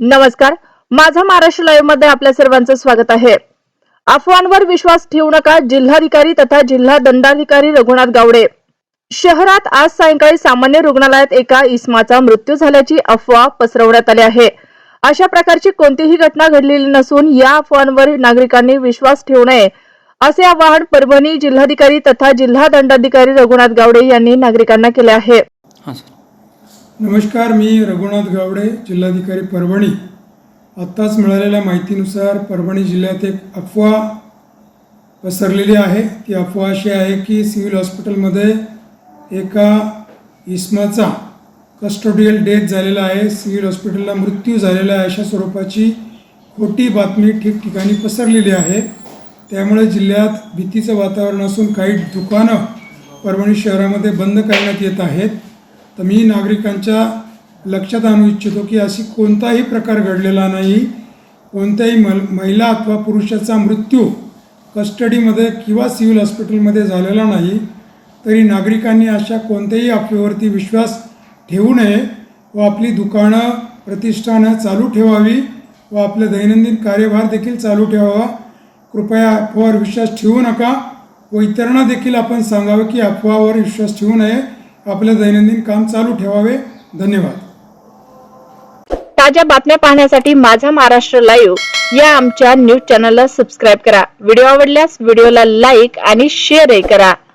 नमस्कार. माझा महाराष्ट्र लाईव्हमध्ये आपल्या सर्वांचं स्वागत आहे. अफवांवर विश्वास ठेवू नका जिल्हाधिकारी तथा जिल्हा दंडाधिकारी रघुनाथ गावडे. शहरात आज सायंकाळी सामान्य रुग्णालयात एका इस्माचा मृत्यू झाल्याची अफवा पसरवण्यात आली आहे. अशा प्रकारची कोणतीही घटना घडलेली नसून या अफवांवर नागरिकांनी विश्वास ठेवू नये असे आवाहन परभणी जिल्हाधिकारी तथा जिल्हा दंडाधिकारी रघुनाथ गावडे यांनी नागरिकांना केले आहे. सर. नमस्कार मी रघुनाथ गावडे जिल्हाधिकारी परभणी. आत्ताच मिळालेल्या माहितीनुसार परभणी जिल्ह्यात एक अफवा पसरलेली आहे. ती अफवा अशी आहे की सिव्हिल हॉस्पिटलमध्ये एका इस्माचा कस्टोडियल डेथ झालेला आहे. सिव्हिल हॉस्पिटलला मृत्यू झालेला आहे अशा स्वरूपाची खोटी बातमी ठिकठिकाणी पसरलेली आहे. त्यामुळे जिल्ह्यात भीतीचं वातावरण असून काही दुकानं परभणी शहरामध्ये बंद करण्यात येत आहेत. तर मी नागरिकांच्या लक्षात आणू इच्छितो की अशी कोणताही प्रकार घडलेला नाही. कोणत्याही मल महिला अथवा पुरुषाचा मृत्यू कस्टडीमध्ये किंवा सिव्हिल हॉस्पिटलमध्ये झालेला नाही तरी नागरिकांनी अशा कोणत्याही अफवेवरती विश्वास ठेवू नये व आपली दुकानं प्रतिष्ठानं चालू ठेवावी व आपले दैनंदिन कार्यभार देखील चालू ठेवावा. कृपया अफवावर विश्वास ठेवू नका व इतरांना देखील आपण सांगावं की अफवावर विश्वास ठेवू नये. आपलं दैनंदिन काम चालू ठेवावे. धन्यवाद. ताज्या बातम्या पाहण्यासाठी माझा महाराष्ट्र लाईव्ह या आमच्या न्यूज चॅनलला सबस्क्राईब करा. व्हिडिओ आवडल्यास व्हिडिओला लाईक आणि शेअरही करा.